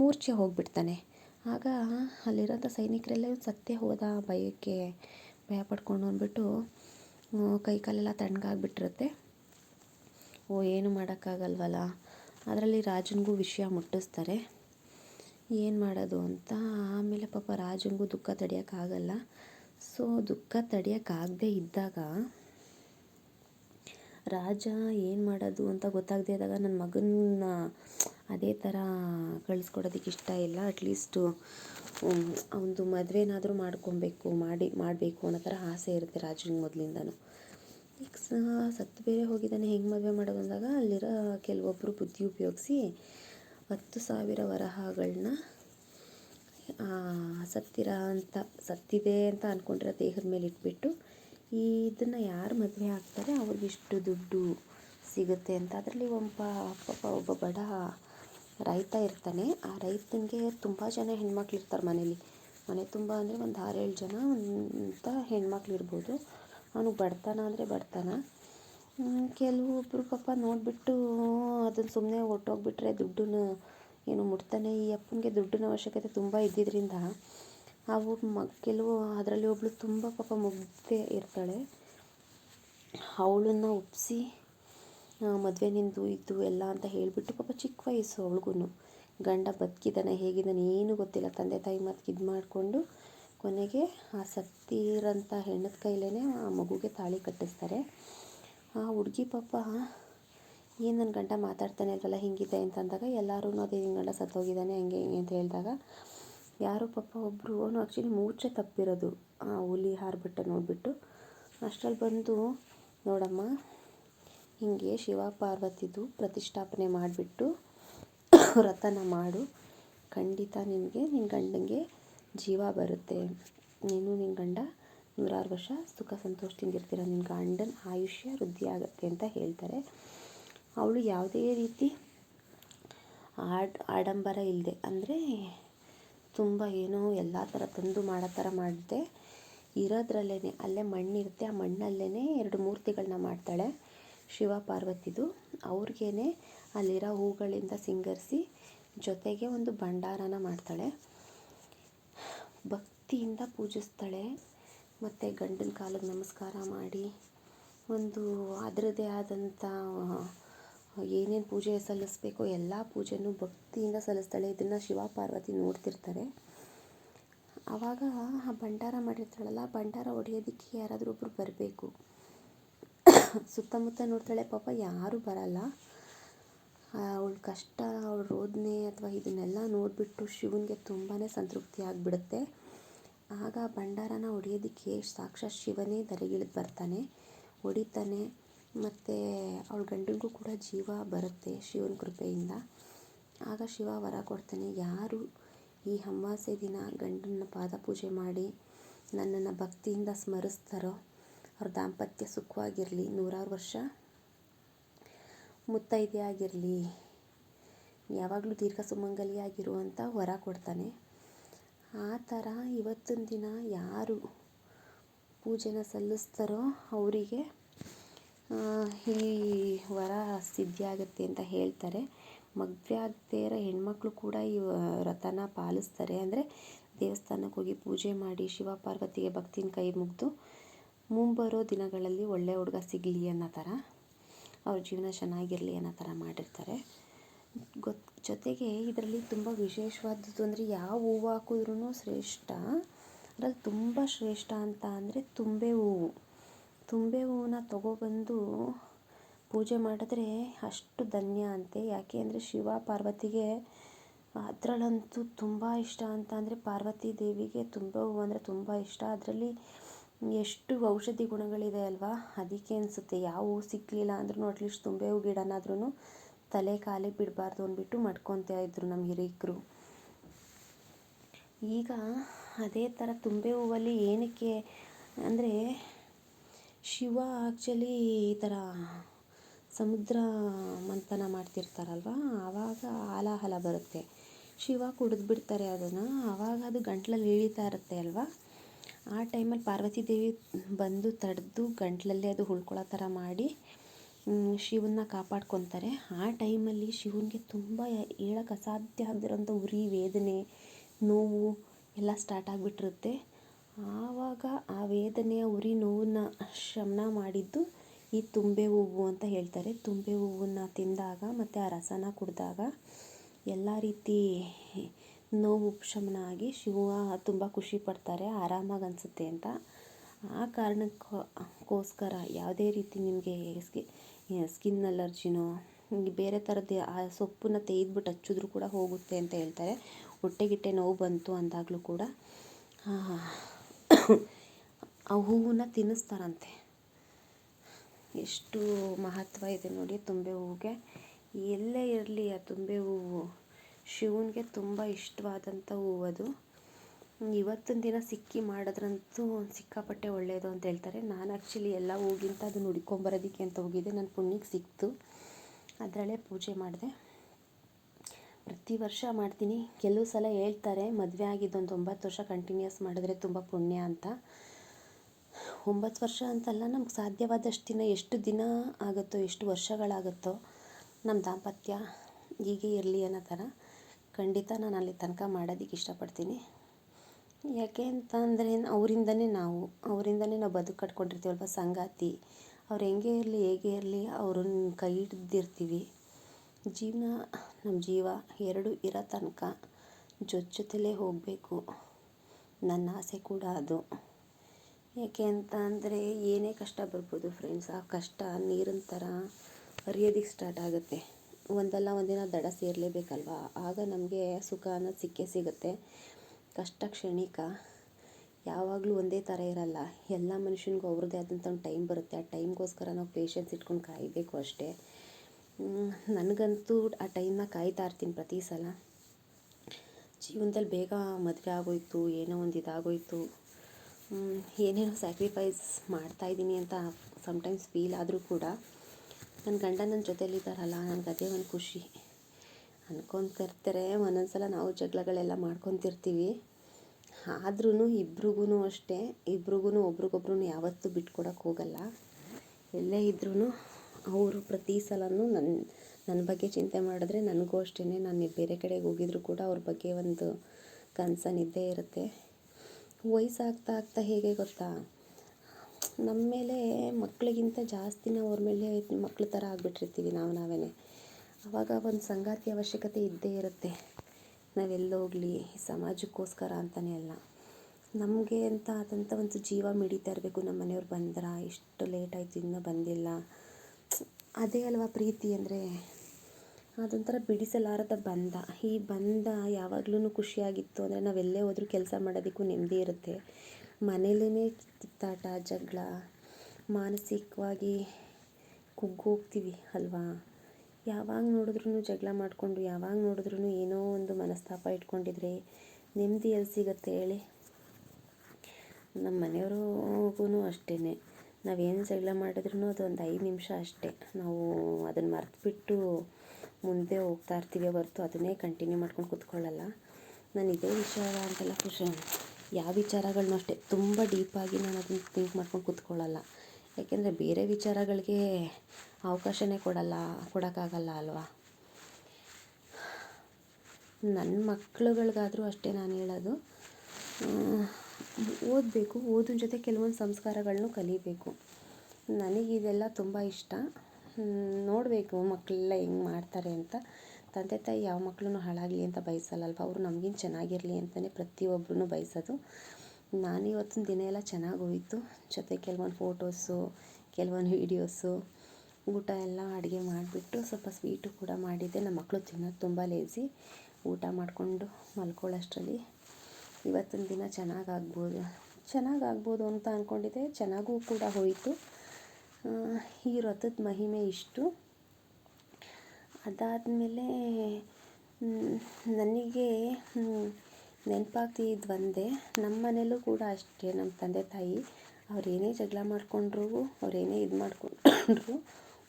ಮೂರ್ಛೆ ಹೋಗಿಬಿಡ್ತಾನೆ. ಆಗ ಅಲ್ಲಿರೋಂಥ ಸೈನಿಕರೆಲ್ಲ ಸತ್ತೇ ಹೋದ ಭಯಕ್ಕೆ ಭಯ ಪಡ್ಕೊಂಡು ಅಂದ್ಬಿಟ್ಟು ಕೈ ಕಾಲೆಲ್ಲ ತಣ್ಣಗಾಗ್ಬಿಟ್ಟಿರುತ್ತೆ. ಓ, ಏನು ಮಾಡೋಕ್ಕಾಗಲ್ವಲ್ಲ. ಅದರಲ್ಲಿ ರಾಜನಿಗೂ ವಿಷಯ ಮುಟ್ಟಿಸ್ತಾರೆ. ಏನು ಮಾಡೋದು ಅಂತ. ಆಮೇಲೆ ಪಾಪ ರಾಜನಿಗೂ ದುಃಖ ತಡೆಯೋಕ್ಕಾಗಲ್ಲ. ಸೊ, ದುಃಖ ತಡೆಯೋಕ್ಕಾಗದೇ ಇದ್ದಾಗ ರಾಜ ಏನು ಮಾಡೋದು ಅಂತ ಗೊತ್ತಾಗದೆ ಇದ್ದಾಗ ನನ್ನ ಮಗನ್ನ ಅದೇ ಥರ ಕಳಿಸ್ಕೊಡೋದಕ್ಕೆ ಇಷ್ಟ ಇಲ್ಲ. ಅಟ್ಲೀಸ್ಟು ಅವನದು ಮದುವೆನಾದರೂ ಮಾಡ್ಕೊಬೇಕು, ಮಾಡಿ, ಮಾಡಬೇಕು ಅನ್ನೋ ಥರ ಆಸೆ ಇರುತ್ತೆ ರಾಜನಿಗೆ ಮೊದಲಿಂದನೂ. ಈಗ ಸತ್ತು ಬೇರೆ ಹೋಗಿದ್ದಾನೆ, ಹೆಂಗೆ ಮದುವೆ ಮಾಡೋದು ಅಂದಾಗ ಅಲ್ಲಿರೋ ಕೆಲವೊಬ್ಬರು ಬುದ್ಧಿ ಉಪಯೋಗಿಸಿ ಹತ್ತು ಸಾವಿರ ವರಹಗಳನ್ನ ಸತ್ತಿರ ಅಂತ, ಸತ್ತಿದೆ ಅಂತ ಅಂದ್ಕೊಂಡಿರೋ ದೇಹದ ಮೇಲೆ ಇಟ್ಬಿಟ್ಟು ಇದನ್ನು ಯಾರು ಮದುವೆ ಆಗ್ತಾರೆ ಅವ್ರಿಗಿಷ್ಟು ದುಡ್ಡು ಸಿಗುತ್ತೆ ಅಂತ. ಅದರಲ್ಲಿ ಒಬ್ಬ, ಪಾಪ ಒಬ್ಬ ಬಡ ರೈತ ಇರ್ತಾನೆ. ಆ ರೈತನಿಗೆ ತುಂಬ ಜನ ಹೆಣ್ಮಕ್ಳು ಇರ್ತಾರೆ ಮನೇಲಿ. ಮನೆ ತುಂಬ ಅಂದರೆ ಒಂದು ಆರೇಳು ಜನ ಅಂತ ಹೆಣ್ಮಕ್ಳು ಇರ್ಬೋದು. ಅವನು ಬಡತನ ಅಂದರೆ ಬಡತನ. ಕೆಲವೊಬ್ಬರು ಪಾಪ ನೋಡಿಬಿಟ್ಟು ಅದನ್ನು ಸುಮ್ಮನೆ ಹೊರ್ಟೋಗ್ಬಿಟ್ರೆ ದುಡ್ಡನ್ನು ಏನು ಮುಟ್ತಾನೆ. ಈ ಅಪ್ಪನಿಗೆ ದುಡ್ಡಿನ ಅವಶ್ಯಕತೆ ತುಂಬ ಇದ್ದಿದ್ದರಿಂದ ಅವು ಮ, ಕೆಲವು ಅದರಲ್ಲಿ ಒಬ್ಬಳು ತುಂಬ ಪಾಪ ಮುಗ್ದೆ ಇರ್ತಾಳೆ. ಅವಳನ್ನ ಒಪ್ಪಿಸಿ ಮದುವೆ ನಿಂದು ಇದು ಎಲ್ಲ ಅಂತ ಹೇಳಿಬಿಟ್ಟು ಪಾಪ ಚಿಕ್ಕ ವಯಸ್ಸು ಅವಳಿಗೂ ಗಂಡ ಬದುಕಿದ್ದಾನೆ ಹೇಗಿದ್ದಾನೆ ಏನೂ ಗೊತ್ತಿಲ್ಲ. ತಂದೆ ತಾಯಿ ಮತ್ತು ಇದು ಮಾಡಿಕೊಂಡು ಕೊನೆಗೆ ಆ ಸತ್ತಿರೋಂಥ ಹೆಣ್ಣದ ಕೈಲೇ ಆ ಮಗುಗೆ ತಾಳಿ ಕಟ್ಟಿಸ್ತಾರೆ. ಆ ಹುಡುಗಿ ಪಾಪ, ಏನು ನನ್ನ ಗಂಡ ಮಾತಾಡ್ತಾನೆ ಅಲ್ವಲ್ಲ ಹಿಂಗಿದೆ ಅಂತ ಅಂದಾಗ ಎಲ್ಲರೂ ಅದೇ ಗಂಡ ಸತ್ತೋಗಿದ್ದಾನೆ ಹಂಗೆ ಹಿಂಗೆ ಅಂತ ಹೇಳಿದಾಗ ಯಾರೋ ಪಾಪ ಒಬ್ಬರು ಅವನು ಆ್ಯಕ್ಚುಲಿ ಮೂರ್ಛೆ ತಪ್ಪಿರೋದು. ಆ ಹುಲಿ ಹಾರ್ಬಿಟ್ಟೆ ನೋಡಿಬಿಟ್ಟು. ಅಷ್ಟರಲ್ಲಿ ಬಂದು, ನೋಡಮ್ಮ, ಹೀಗೆ ಶಿವ ಪಾರ್ವತಿದು ಪ್ರತಿಷ್ಠಾಪನೆ ಮಾಡಿಬಿಟ್ಟು ವ್ರತನ ಮಾಡು. ಖಂಡಿತ ನಿನಗೆ ನಿನ್ನ ಗಂಡನಿಗೆ ಜೀವ ಬರುತ್ತೆ. ನೀನು ನಿನ್ನ ಗಂಡ ನೂರಾರು ವರ್ಷ ಸುಖ ಸಂತೋಷದಿಂದ ಇರ್ತೀರ ನಿನ್ನ ಗಂಡನ ಆಯುಷ್ಯ ವೃದ್ಧಿ ಆಗುತ್ತೆ ಅಂತ ಹೇಳ್ತಾರೆ. ಅವಳು ಯಾವುದೇ ರೀತಿ ಆಡ್, ಆಡಂಬರ ಇಲ್ಲದೆ ಅಂದರೆ ತುಂಬ ಏನು ಎಲ್ಲ ಥರ ತಂದು ಮಾಡೋ ಥರ ಮಾಡಿದೆ. ಇರೋದ್ರಲ್ಲೇ ಅಲ್ಲೇ ಮಣ್ಣಿರುತ್ತೆ, ಆ ಮಣ್ಣಲ್ಲೇ ಎರಡು ಮೂರ್ತಿಗಳನ್ನ ಮಾಡ್ತಾಳೆ ಶಿವ ಪಾರ್ವತಿದು ಅವ್ರಿಗೇನೆ ಅಲ್ಲಿರೋ ಹೂಗಳಿಂದ ಸಿಂಗರಿಸಿ ಜೊತೆಗೆ ಒಂದು ಭಂಡಾರನ ಮಾಡ್ತಾಳೆ. ಭಕ್ತಿಯಿಂದ ಪೂಜಿಸ್ತಾಳೆ. ಮತ್ತು ಗಂಡನ ಕಾಲಿಗೆ ನಮಸ್ಕಾರ ಮಾಡಿ, ಒಂದು ಅದರದ್ದೇ ಆದಂಥ ಏನೇನು ಪೂಜೆ ಸಲ್ಲಿಸ್ಬೇಕೋ, ಎಲ್ಲ ಪೂಜೆನೂ ಭಕ್ತಿಯಿಂದ ಸಲ್ಲಿಸ್ತಾಳೆ. ಇದನ್ನು ಶಿವ ಪಾರ್ವತಿ ನೋಡ್ತಿರ್ತಾರೆ. ಆವಾಗ ಆ ಭಂಡಾರ ಮಾಡಿರ್ತಾಳಲ್ಲ, ಭಂಡಾರ ಹೊಡೆಯೋದಕ್ಕೆ ಯಾರಾದರೂ ಒಬ್ಬರು ಬರಬೇಕು. ಸುತ್ತಮುತ್ತ ನೋಡ್ತಾಳೆ, ಪಾಪ ಯಾರೂ ಬರಲ್ಲ. ಅವಳ ಕಷ್ಟ, ಅವಳ ರೋದನೆ ಅಥವಾ ಇದನ್ನೆಲ್ಲ ನೋಡಿಬಿಟ್ಟು ಶಿವನಿಗೆ ತುಂಬಾ ಸಂತೃಪ್ತಿ ಆಗಿಬಿಡುತ್ತೆ. ಆಗ ಭಂಡಾರನ ಹೊಡೆಯೋದಕ್ಕೆ ಸಾಕ್ಷಾತ್ ಶಿವನೇ ಧರೆಗಿಳಿದು ಬರ್ತಾನೆ. ಹೊಡಿತಾನೆ. ಮತ್ತು ಅವಳ ಗಂಡನಿಗೂ ಕೂಡ ಜೀವ ಬರುತ್ತೆ ಶಿವನ ಕೃಪೆಯಿಂದ. ಆಗ ಶಿವ ವರ ಕೊಡ್ತಾನೆ, ಯಾರು ಈ ಅಮಾವಾಸ್ಯೆ ದಿನ ಗಂಡನ ಪಾದ ಪೂಜೆ ಮಾಡಿ ನನ್ನನ್ನು ಭಕ್ತಿಯಿಂದ ಸ್ಮರಿಸ್ತಾರೋ? ಅವ್ರ ದಾಂಪತ್ಯ ಸುಖವಾಗಿರಲಿ, ನೂರಾರು ವರ್ಷ ಮುತ್ತೈದೆಯಾಗಿರಲಿ ಯಾವಾಗಲೂ ದೀರ್ಘ ಸುಮಂಗಲಿಯಾಗಿರುವಂಥ ವರ ಕೊಡ್ತಾನೆ. ಆ ಥರ ಇವತ್ತಿನ ದಿನ ಯಾರು ಪೂಜೆನ ಸಲ್ಲಿಸ್ತಾರೋ ಅವರಿಗೆ ಈ ವರ ಸಿದ್ಧಿಯಾಗುತ್ತೆ ಅಂತ ಹೇಳ್ತಾರೆ. ಮದುವೆ ಆಗದೇ ಇರೋ ಹೆಣ್ಮಕ್ಳು ಕೂಡ ಈ ವ್ರತನ ಪಾಲಿಸ್ತಾರೆ. ಅಂದರೆ ದೇವಸ್ಥಾನಕ್ಕೆ ಹೋಗಿ ಪೂಜೆ ಮಾಡಿ ಶಿವ ಪಾರ್ವತಿಗೆ ಭಕ್ತಿನ ಕೈ ಮುಗಿದು ಮುಂಬರೋ ದಿನಗಳಲ್ಲಿ ಒಳ್ಳೆ ಹುಡುಗ ಸಿಗಲಿ ಅನ್ನೋ ಥರ, ಅವ್ರ ಜೀವನ ಚೆನ್ನಾಗಿರಲಿ ಅನ್ನೋ ಥರ ಮಾಡಿರ್ತಾರೆ. ಗೊತ್, ಜೊತೆಗೆ ಇದರಲ್ಲಿ ತುಂಬ ವಿಶೇಷವಾದದ್ದು ಅಂದರೆ ಯಾವ ಹೂವು ಹಾಕಿದ್ರೂ ಶ್ರೇಷ್ಠ, ಅದ್ರಲ್ಲಿ ತುಂಬ ಶ್ರೇಷ್ಠ ಅಂತ ಅಂದರೆ ತುಂಬೆ ಹೂವು. ತುಂಬೆ ಹೂವನ್ನ ತಗೊಬಂದು ಪೂಜೆ ಮಾಡಿದ್ರೆ ಅಷ್ಟು ಧನ್ಯ ಅಂತೆ. ಯಾಕೆ ಅಂದರೆ ಶಿವ ಪಾರ್ವತಿಗೆ ಅದರಲ್ಲಂತೂ ತುಂಬ ಇಷ್ಟ ಅಂತ ಅಂದರೆ ಪಾರ್ವತಿ ದೇವಿಗೆ ತುಂಬೆ ಹೂವು ಅಂದರೆ ತುಂಬ ಇಷ್ಟ. ಅದರಲ್ಲಿ ಎಷ್ಟು ಔಷಧಿ ಗುಣಗಳಿದೆ ಅಲ್ವಾ? ಅದಕ್ಕೆ ಅನಿಸುತ್ತೆ. ಯಾವ ಹೂವು ಸಿಕ್ಕಲಿಲ್ಲ ಅಂದ್ರೂ ಅಟ್ಲೀಸ್ಟ್ ತುಂಬೆ ಹೂ ಗಿಡನಾದ್ರೂ ತಲೆ ಕಾಲಿಗೆ ಬಿಡಬಾರ್ದು ಅಂದ್ಬಿಟ್ಟು ಮಡ್ಕೊತಾ ಇದ್ರು ನಮ್ಮ ಹಿರೀಕರು. ಈಗ ಅದೇ ಥರ ತುಂಬೆ ಹೂವಲ್ಲಿ ಏನಕ್ಕೆ ಅಂದರೆ ಶಿವ ಆ್ಯಕ್ಚುಲಿ ಈ ಥರ ಸಮುದ್ರ ಮಂಥನ ಮಾಡ್ತಿರ್ತಾರಲ್ವ? ಆವಾಗ ಹಾಲಾಹಲ ಬರುತ್ತೆ. ಶಿವ ಕುಡಿದ್ಬಿಡ್ತಾರೆ ಅದನ್ನು. ಆವಾಗ ಅದು ಗಂಟ್ಲಲ್ಲಿ ಇಳಿತಾ ಇರುತ್ತೆ ಅಲ್ವಾ? ಆ ಟೈಮಲ್ಲಿ ಪಾರ್ವತಿ ದೇವಿ ಬಂದು ತಡೆದು ಗಂಟ್ಲಲ್ಲೇ ಅದು ಉಳ್ಕೊಳ್ಳೋ ಥರ ಮಾಡಿ ಶಿವನ್ನ ಕಾಪಾಡ್ಕೊತಾರೆ. ಆ ಟೈಮಲ್ಲಿ ಶಿವನಿಗೆ ತುಂಬ ಹೇಳಕ್ಕೆ ಅಸಾಧ್ಯ ಆಗಿರೋಂಥ ಉರಿ, ವೇದನೆ, ನೋವು ಎಲ್ಲ ಸ್ಟಾರ್ಟ್ ಆಗಿಬಿಟ್ಟಿರುತ್ತೆ. ಆವಾಗ ಆ ವೇದನೆಯ ಉರಿ ನೋವನ್ನ ಶಮನ ಮಾಡಿದ್ದು ಈ ತುಂಬೆ ಹೂವು ಅಂತ ಹೇಳ್ತಾರೆ. ತುಂಬೆ ಹೂವನ್ನು ತಿಂದಾಗ ಮತ್ತು ಆ ರಸನ ಕುಡಿದಾಗ ಎಲ್ಲ ರೀತಿ ನೋವು ಶಮನ ಆಗಿ ಶಿವ ತುಂಬ ಖುಷಿ ಪಡ್ತಾರೆ, ಆರಾಮಾಗಿ ಅನಿಸುತ್ತೆ ಅಂತ. ಆ ಕಾರಣಕ್ಕೋಸ್ಕರ ಯಾವುದೇ ರೀತಿ ನಿಮಗೆ ಸ್ಕಿ, ಸ್ಕಿನ್ ಅಲರ್ಜಿನೋ, ಬೇರೆ ಥರದ್ದು ಆ ಸೊಪ್ಪನ್ನ ತೆಗೆದ್ಬಿಟ್ಟು ಹಚ್ಚಿದ್ರೂ ಕೂಡ ಹೋಗುತ್ತೆ ಅಂತ ಹೇಳ್ತಾರೆ. ಹೊಟ್ಟೆ ಗಿಟ್ಟೆ ನೋವು ಬಂತು ಅಂದಾಗಲೂ ಕೂಡ. ಆ ಹೂವನ್ನ ತಿನ್ನಿಸ್ತಾರಂತೆ. ಎಷ್ಟು ಮಹತ್ವ ಇದೆ ನೋಡಿ ತುಂಬೆ ಹೂವಿಗೆ ಎಲ್ಲೇ ಇರಲಿ ಆ ತುಂಬೆ ಹೂವು. ಶಿವನಿಗೆ ತುಂಬ ಇಷ್ಟವಾದಂಥ ಹೂವು ಅದು. ಇವತ್ತಿನ ದಿನ ಸಿಕ್ಕಿ ಮಾಡಿದ್ರಂತೂ ಸಿಕ್ಕಾಪಟ್ಟೆ ಒಳ್ಳೆಯದು ಅಂತ ಹೇಳ್ತಾರೆ. ನಾನು ಆ್ಯಕ್ಚುಲಿ ಎಲ್ಲ ಹೂಗಿಂತ ಅದನ್ನು ಹುಡ್ಕೊಂಬರೋದಕ್ಕೆ ಅಂತ ಹೋಗಿದ್ದೆ. ನನ್ನ ಪುಣ್ಯಕ್ಕೆ ಸಿಕ್ತು. ಅದರಲ್ಲೇ ಪೂಜೆ ಮಾಡಿದೆ. ಪ್ರತಿ ವರ್ಷ ಮಾಡ್ತೀನಿ. ಕೆಲವು ಸಲ ಹೇಳ್ತಾರೆ, ಮದುವೆ ಆಗಿದ್ದೊಂದು ಒಂಬತ್ತು ವರ್ಷ ಕಂಟಿನ್ಯೂಸ್ ಮಾಡಿದ್ರೆ ತುಂಬ ಪುಣ್ಯ ಅಂತ. ಒಂಬತ್ತು ವರ್ಷ ಅಂತಲ್ಲ, ನಮ್ಗೆ ಸಾಧ್ಯವಾದಷ್ಟು ದಿನ ಎಷ್ಟು ದಿನ ಆಗುತ್ತೋ, ಎಷ್ಟು ವರ್ಷಗಳಾಗುತ್ತೋ ನಮ್ಮ ದಾಂಪತ್ಯ ಹೀಗೆ ಇರಲಿ ಅನ್ನೋ ಥರ ಖಂಡಿತ ನಾನು ಅಲ್ಲಿ ತನಕ ಮಾಡೋದಕ್ಕೆ ಇಷ್ಟಪಡ್ತೀನಿ. ಯಾಕೆ ಅಂತ ಅಂದರೆ, ಅವರಿಂದನೇ ನಾವು ಅವರಿಂದನೇ ನಾವು ಬದುಕು ಕಟ್ಕೊಂಡಿರ್ತೀವಲ್ವ, ಸಂಗಾತಿ. ಅವ್ರು ಹೆಂಗೆ ಇರಲಿ, ಹೇಗೆ ಇರಲಿ ಅವ್ರನ್ನ ಕೈ ಹಿಡ್ದಿರ್ತೀವಿ. ಜೀವನ ನಮ್ಮ ಜೀವ ಎರಡು ಇರೋ ತನಕ. ಜೊತೆ ಜೊತೆಲೇ ಹೋಗಬೇಕು. ನನ್ನ ಆಸೆ ಕೂಡ ಅದು. ಯಾಕೆ ಅಂತ ಅಂದರೆ ಏನೇ ಕಷ್ಟ ಬರ್ಬೋದು ಫ್ರೆಂಡ್ಸ್ ಆ ಕಷ್ಟ ನೀರಿನ ಥರ ಹರಿಯೋದಕ್ಕೆ ಸ್ಟಾರ್ಟ್ ಆಗುತ್ತೆ. ಒಂದಲ್ಲ ಒಂದಿನ ದಡ ಸೇರಲೇಬೇಕಲ್ವಾ? ಆಗ ನಮಗೆ ಸುಖ ಅನ್ನೋದು ಸಿಕ್ಕೇ ಸಿಗುತ್ತೆ. ಕಷ್ಟ ಕ್ಷಣಿಕ. ಯಾವಾಗಲೂ ಒಂದೇ ಥರ ಇರಲ್ಲ. ಎಲ್ಲ ಮನುಷ್ಯನಿಗೂ ಅವ್ರದ್ದೇ ಆದಂಥ ಒಂದು ಟೈಮ್ ಬರುತ್ತೆ. ಆ ಟೈಮ್ಗೋಸ್ಕರ ನಾವು ಪೇಷನ್ಸ್ ಇಟ್ಕೊಂಡು ಕಾಯಬೇಕು ಅಷ್ಟೇ. ನನಗಂತೂ ಆ ಟೈಮ್ನ ಕಾಯ್ತಾ ಇರ್ತೀನಿ ಪ್ರತಿ ಸಲ. ಜೀವನದಲ್ಲಿ ಬೇಗ ಮದುವೆ ಆಗೋಯ್ತು, ಏನೋ ಒಂದು ಇದಾಗೋಯ್ತು. ಏನೇನೋ ಸ್ಯಾಕ್ರಿಫೈಸ್ ಮಾಡ್ತಾ ಇದ್ದೀನಿ ಅಂತ ಸಮ್ಟೈಮ್ಸ್ ಫೀಲ್ ಆದರೂ ಕೂಡ ನನ್ನ ಗಂಡ ನನ್ನ ಜೊತೆಲಿದ್ದಾರಲ್ಲ ನನಗೆ ಅದೇ ಒಂದು ಖುಷಿ. ಅನ್ಕೊತಿರ್ತಾರೆ ಒಂದೊಂದು ಸಲ ನಾವು ಜಗಳಗಳೆಲ್ಲ ಮಾಡ್ಕೊತಿರ್ತೀವಿ. ಆದ್ರೂ ಇಬ್ರಿಗೂ ಅಷ್ಟೇ ಇಬ್ರಿಗೂ ಒಬ್ರಿಗೊಬ್ರು ಯಾವತ್ತೂ ಬಿಟ್ಕೊಡಕ್ಕೆ ಹೋಗಲ್ಲ. ಎಲ್ಲೇ ಇದ್ರೂ ಅವರು ಪ್ರತಿ ಸಲವೂ ನನ್ನ ನನ್ನ ಬಗ್ಗೆ ಚಿಂತೆ ಮಾಡಿದ್ರೆ ನನಗೂ ಅಷ್ಟೇ ನಾನು ಬೇರೆ ಕಡೆಗೆ ಹೋಗಿದ್ರು ಕೂಡ ಅವ್ರ ಬಗ್ಗೆ ಒಂದು ಕನ್ಸನ್ ಇದ್ದೇ ಇರುತ್ತೆ. ವಯಸ್ಸಾಗ್ತಾ ಆಗ್ತಾ ಹೇಗೆ ಗೊತ್ತಾ? ನಮ್ಮ ಮೇಲೆ ಮಕ್ಕಳಿಗಿಂತ ಜಾಸ್ತಿ ನಾವು ಅವ್ರ ಮೇಲೆ ಮಕ್ಳ ಥರ ಆಗಿಬಿಟ್ಟಿರ್ತೀವಿ ನಾವು ನಾವೇ ಆವಾಗ ಒಂದು ಸಂಗಾತಿ ಅವಶ್ಯಕತೆ ಇದ್ದೇ ಇರುತ್ತೆ. ನಾವೆಲ್ಲೋಗಲಿ ಸಮಾಜಕ್ಕೋಸ್ಕರ ಅಂತಲೇ ಅಲ್ಲ. ನಮಗೆ ಅಂತ ಆದಂಥ ಒಂದು ಜೀವ ಮಿಡಿತಾ ಇರಬೇಕು. ನಮ್ಮ ಮನೆಯವ್ರು ಬಂದ್ರ? ಇಷ್ಟು ಲೇಟ್ ಆಯಿತು, ಇನ್ನೂ ಬಂದಿಲ್ಲ. ಅದೇ ಅಲ್ವಾ ಪ್ರೀತಿ ಅಂದರೆ? ಅದೊಂಥರ ಬಿಡಿಸಲಾರದ ಬಂಧ. ಈ ಬಂಧ ಯಾವಾಗ್ಲೂ ಖುಷಿಯಾಗಿತ್ತು ಅಂದರೆ ನಾವೆಲ್ಲೇ ಹೋದರೂ ಕೆಲಸ ಮಾಡೋದಕ್ಕೂ ನೆಮ್ಮದಿ ಇರುತ್ತೆ. ಮನೇಲೇ ಕಿತ್ತಾಟ, ಜಗಳ, ಮಾನಸಿಕವಾಗಿ ಕುಗ್ಗೋಗ್ತೀವಿ ಅಲ್ವಾ? ಯಾವಾಗ ನೋಡಿದ್ರೂ ಜಗಳ ಮಾಡಿಕೊಂಡು, ಯಾವಾಗ ನೋಡಿದ್ರೂ ಏನೋ ಒಂದು ಮನಸ್ತಾಪ ಇಟ್ಕೊಂಡಿದ್ರೆ ನೆಮ್ಮದಿ ಎಲ್ಲಿ ಸಿಗುತ್ತೆ ಹೇಳಿ. ನಮ್ಮ ಮನೆಯವ್ರಿಗೂ ಅಷ್ಟೇ ನಾವೇನು ಜಗಳ ಮಾಡಿದ್ರೂ ಅದು ಒಂದು ಐದು ನಿಮಿಷ ಅಷ್ಟೇ. ನಾವು ಅದನ್ನು ಮರೆತುಬಿಟ್ಟು ಮುಂದೆ ಹೋಗ್ತಾ ಇರ್ತೀವಿ ಹೊರತು ಅದನ್ನೇ ಕಂಟಿನ್ಯೂ ಮಾಡ್ಕೊಂಡು ಕೂತ್ಕೊಳ್ಳಲ್ಲ. ನಾನು ಇದೇ ವಿಷಯ ಅಂತೆಲ್ಲ ಖುಷಿ ಯಾವ ವಿಚಾರಗಳನ್ನೂ ಅಷ್ಟೇ, ತುಂಬ ಡೀಪಾಗಿ ನಾನು ಅದನ್ನು ಥಿಂಕ್ ಮಾಡ್ಕೊಂಡು ಕೂತ್ಕೊಳ್ಳಲ್ಲ. ಯಾಕೆಂದರೆ ಬೇರೆ ವಿಚಾರಗಳಿಗೆ ಅವಕಾಶನೇ ಕೊಡಲ್ಲ, ಕೊಡೋಕ್ಕಾಗಲ್ಲ ಅಲ್ವಾ? ನನ್ನ ಮಕ್ಕಳುಗಳಿಗಾದರೂ ಅಷ್ಟೇ ನಾನು ಹೇಳೋದು. ಓದಬೇಕು, ಓದಿನ ಜೊತೆ ಕೆಲವೊಂದು ಸಂಸ್ಕಾರಗಳನ್ನು ಕಲಿಬೇಕು. ನನಗೆ ಇದೆಲ್ಲ ತುಂಬ ಇಷ್ಟ. ನೋಡಬೇಕು ಮಕ್ಕಳೆಲ್ಲ ಹೆಂಗೆ ಮಾಡ್ತಾರೆ ಅಂತ. ತಂದೆ ತಾಯಿ ಯಾವ ಮಕ್ಕಳೂ ಹಾಳಾಗಲಿ ಅಂತ ಬಯಸಲ್ಲಲ್ವ? ಅವರು ನಮಗಿಂತ ಚೆನ್ನಾಗಿರಲಿ ಅಂತಲೇ ಪ್ರತಿಯೊಬ್ಬರೂ ಬಯಸೋದು. ನಾನು ಇವತ್ತಿನ ದಿನ ಎಲ್ಲ ಚೆನ್ನಾಗಿ ಹೋಯಿತು. ಜೊತೆ ಕೆಲವೊಂದು ಫೋಟೋಸು, ಕೆಲವೊಂದು ವೀಡಿಯೋಸು, ಊಟ ಎಲ್ಲ ಅಡುಗೆ ಮಾಡಿಬಿಟ್ಟು ಸ್ವಲ್ಪ ಸ್ವೀಟು ಕೂಡ ಮಾಡಿದ್ದೆ. ನಮ್ಮ ಮಕ್ಕಳು ತಿನ್ನೋದು ತುಂಬ ಲೇಸಿ ಊಟ ಮಾಡಿಕೊಂಡು ಮಲ್ಕೊಳ್ಳೋಷ್ಟರಲ್ಲಿ ಇವತ್ತಿನ ದಿನ ಚೆನ್ನಾಗಿ ಚೆನ್ನಾಗಾಗ್ಬೋದು ಚೆನ್ನಾಗಿ ಆಗ್ಬೋದು ಅಂತ ಅಂದ್ಕೊಂಡಿದ್ದೆ ಚೆನ್ನಾಗೂ ಕೂಡ ಹೋಯಿತು. ಈ ವ್ರತದ ಮಹಿಮೆ ಇಷ್ಟು. ಅದಾದಮೇಲೆ ನನಗೆ ನೆನಪಾಗ್ತಿದ್ದು ಒಂದೇ. ನಮ್ಮ ಮನೇಲೂ ಕೂಡ ಅಷ್ಟೇ ನಮ್ಮ ತಂದೆ ತಾಯಿ. ಅವ್ರು ಏನೇ ಜಗಳ ಮಾಡಿಕೊಂಡ್ರು ಅವರೇನೇ ಇದು ಮಾಡಿಕೊಂಡ್ರು,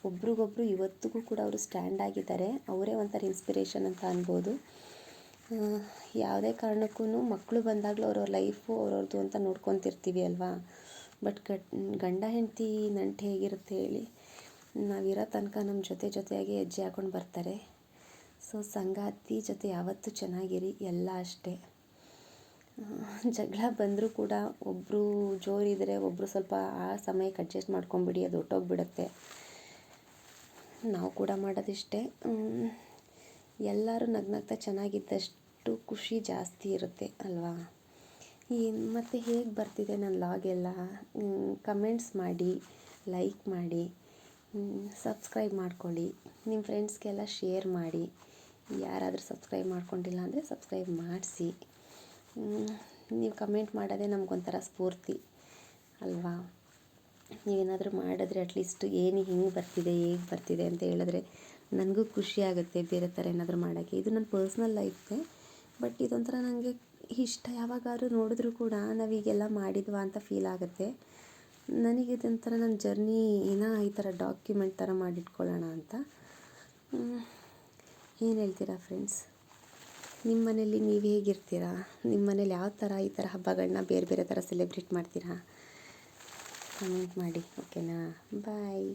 ಒಬ್ರಿಗೊಬ್ರು ಇವತ್ತಿಗೂ ಕೂಡ ಅವರು ಸ್ಟ್ಯಾಂಡ್ ಆಗಿದ್ದಾರೆ. ಅವರೇ ಒಂಥರ ಇನ್ಸ್ಪಿರೇಷನ್ ಅಂತ ಅನ್ಬೋದು. ಯಾವುದೇ ಕಾರಣಕ್ಕೂ ಮಕ್ಕಳು ಬಂದಾಗಲೂ ಅವ್ರವ್ರ ಲೈಫು ಅವ್ರವ್ರದ್ದು ಅಂತ ನೋಡ್ಕೊತಿರ್ತೀವಿ ಅಲ್ವಾ? ಬಟ್ ಗಂಡ ಹೆಂಡತಿ ನಂಟು ಹೇಗಿರುತ್ತೆ ಹೇಳಿ, ನಾವಿರೋ ತನಕ ನಮ್ಮ ಜೊತೆ ಜೊತೆಯಾಗಿ ಹೆಜ್ಜೆ ಹಾಕೊಂಡು ಬರ್ತಾರೆ. ಸೊ, ಸಂಗಾತಿ ಜೊತೆ ಯಾವತ್ತೂ ಚೆನ್ನಾಗಿರಿ, ಎಲ್ಲ ಅಷ್ಟೇ. ಜಗಳ ಬಂದರೂ ಕೂಡ ಒಬ್ಬರು ಜೋರಿದ್ರೆ ಒಬ್ಬರು ಸ್ವಲ್ಪ ಆ ಸಮಯಕ್ಕೆ ಅಡ್ಜಸ್ಟ್ ಮಾಡ್ಕೊಂಬಿಡಿ, ಅದು ಹೊಟ್ಟೋಗ್ಬಿಡುತ್ತೆ ನಾವು ಕೂಡ ಮಾಡೋದಿಷ್ಟೇ. ಎಲ್ಲರೂ ನಗ್ನಗ್ತಾ ಚೆನ್ನಾಗಿದ್ದಷ್ಟು ಖುಷಿ ಜಾಸ್ತಿ ಇರುತ್ತೆ, ಅಲ್ವಾ? ಈ ಮತ್ತು ಹೇಗೆ ಬರ್ತಿದೆ ನನ್ನ ಲಾಗೆಲ್ಲ ಕಮೆಂಟ್ಸ್ ಮಾಡಿ ಲೈಕ್ ಮಾಡಿ ಸಬ್ಸ್ಕ್ರೈಬ್ ಮಾಡ್ಕೊಳ್ಳಿ. ನಿಮ್ಮ ಫ್ರೆಂಡ್ಸ್ಗೆಲ್ಲ ಶೇರ್ ಮಾಡಿ. ಯಾರಾದರೂ ಸಬ್ಸ್ಕ್ರೈಬ್ ಮಾಡ್ಕೊಂಡಿಲ್ಲ ಅಂದರೆ ಸಬ್ಸ್ಕ್ರೈಬ್ ಮಾಡಿಸಿ. ನೀವು ಕಮೆಂಟ್ ಮಾಡೋದೇ ನಮಗೊಂಥರ ಸ್ಫೂರ್ತಿ, ಅಲ್ವಾ? ನೀವೇನಾದರೂ ಮಾಡಿದ್ರೆ ಅಟ್ಲೀಸ್ಟ್ ಏನು ಹಿಂಗೆ ಬರ್ತಿದೆ, ಹೇಗೆ ಬರ್ತಿದೆ ಅಂತ ಹೇಳಿದ್ರೆ ನನಗೂ ಖುಷಿ ಆಗುತ್ತೆ ಬೇರೆ ಥರ ಏನಾದರೂ ಮಾಡೋಕ್ಕೆ. ಇದು ನನ್ನ ಪರ್ಸ್ನಲ್ ಲೈಫೇ ಬಟ್ ಇದೊಂಥರ ನನಗೆ ಇಷ್ಟ. ಯಾವಾಗಾದ್ರೂ ನೋಡಿದ್ರೂ ಕೂಡ ನಾವೀಗೆಲ್ಲ ಮಾಡಿದ್ವಾ ಅಂತ ಫೀಲ್ ಆಗುತ್ತೆ. ನನಗೆ ಇದೊಂಥರ ನನ್ನ ಜರ್ನಿ ಏನೋ ಈ ಥರ ಡಾಕ್ಯುಮೆಂಟ್ ಥರ ಮಾಡಿಟ್ಕೊಳ್ಳೋಣ ಅಂತ. ಏನು ಹೇಳ್ತೀರಾ ಫ್ರೆಂಡ್ಸ್ ನಿಮ್ಮ ಮನೇಲಿ ನೀವು ಹೇಗಿರ್ತೀರಾ? ನಿಮ್ಮ ಮನೇಲಿ ಯಾವ ಥರ ಈ ಥರ ಹಬ್ಬಗಳನ್ನ ಬೇರೆ ಬೇರೆ ಥರ ಸೆಲೆಬ್ರೇಟ್ ಮಾಡ್ತೀರಾ? ಕಮೆಂಟ್ ಮಾಡಿ ಓಕೆನಾ ಬಾಯ್